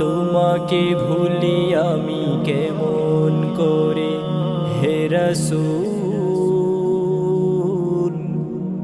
তোমাকে ভুলি আমি কেমন করে? হেরাসুল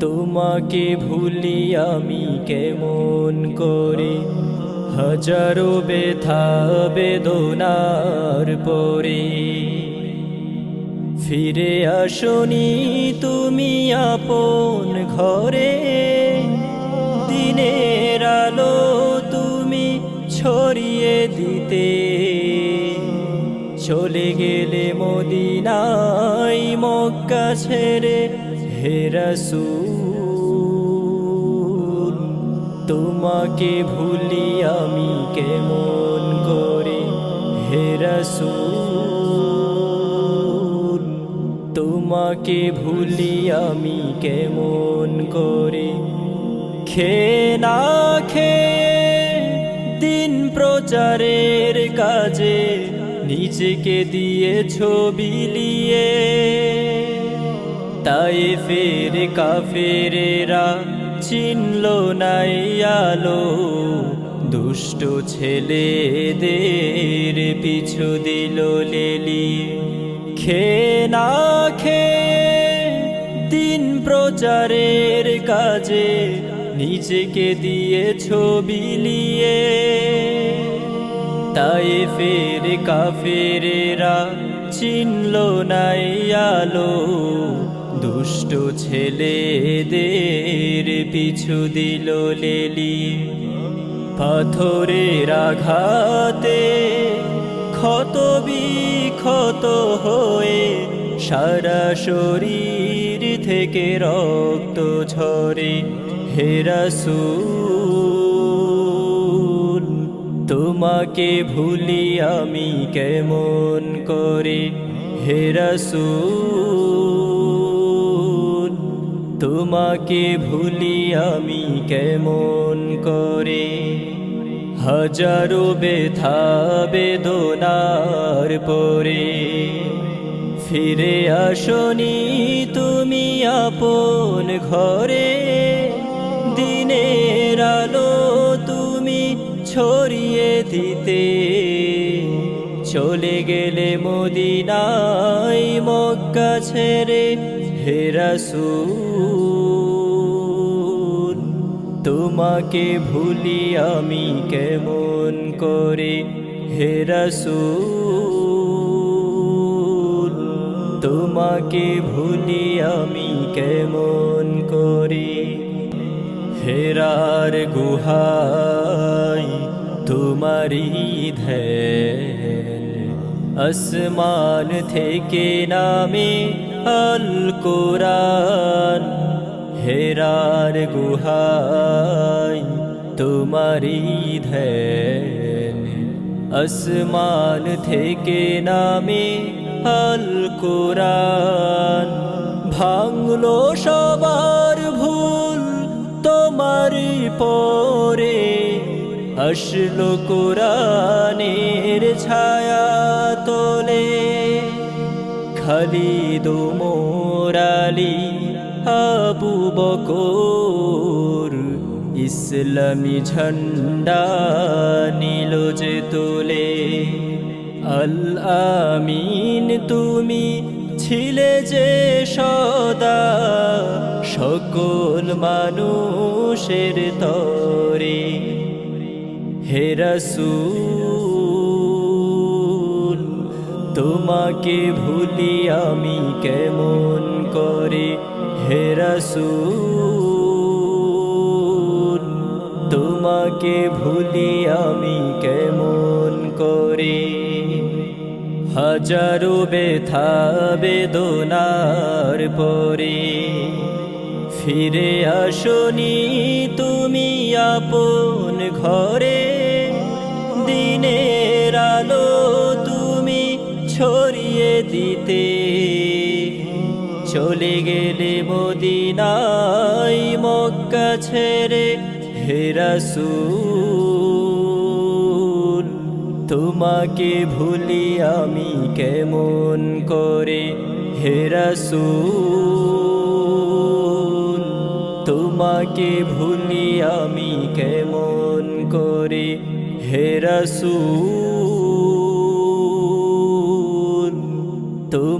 তোমাকে ভুলি আমি কেমন করে? হাজারো ব্যথা বেদনার পরে ফিরে আসনি তুমি আপন ঘরে। দিনের দিতে চলে গেলে মদিনাই মক্কা ছেড়ে হেরাসুল তোমাকে ভুলি আমি কেমন করে? হেরাসুল তোমাকে ভুলি আমি কেমন করে? খে না খে প্রচারের কাজে নিজেকে দিয়ে ছবি লিয়ে তাই ফের কাফেরেরা চিনল নাই আলো, দুষ্ট ছেলেদের পিছু দিল লেলি। খে না খে দিন প্রচারের কাজে নিজেকে দিয়ে ছবি লিয়ে তাই ফের কাফেরেরা চিনল নাই আলো। দুষ্ট ছেলেদের পিছু দিল লেলি। পাথরের আঘাতে ক্ষত বিক্ষত হয়ে সারা শরীর থেকে রক্ত ঝরে। হেরাসুল তোমাকে ভুলি আমি কেমন করে? হেরাসুল তোমাকে ভুলি আমি কেমন করে? হাজারো ব্যথা বেদনার পরে ফিরে আসনি তুমি আপন ঘরে। দিনের আলো তুমি ছড়িয়ে দিতে। চলে গেলে মদিনাই মক্কা ছেড়ে হেরাসুল তোমাকে ভুলি আমি কেমন করে? হেরাসুল তোমাকে ভুলি আমি কেমন করে? হেরার গুহাই তোমারি ধ্যান। আসমান থেকে নামে আল কোরআন, হেরার গুহাই তোমারি ধ্যান। আসমান থেকে নামে আল কোরআন, ভাঙলো সবার ভুল আসলো কোরআনের ছায়া তোলে। খালিদ মোরালি আবু বকর ইসলামী ঝন্ডা নীল যে তোলে। আল আমিন, তুমি ছিলে যে সদা, সকল মানুষের তরে। হেরাসুল তোমাকে ভুলি আমি কেমন করে? হে হেরাসুল তোমাকে ভুলি আমি কেমন করে? হাজারো ব্যথা বেদনার পরে ফিরে আসনি তুমি আপন ঘরে। দিতে। চলে গেলে মদিনাই মক্কা ছেড়ে হেরাসুল তোমাকে ভুলি আমি কেমন করে? হেরাসুল তোমাকে ভুলি আমি কেমন করে? হেরাসুল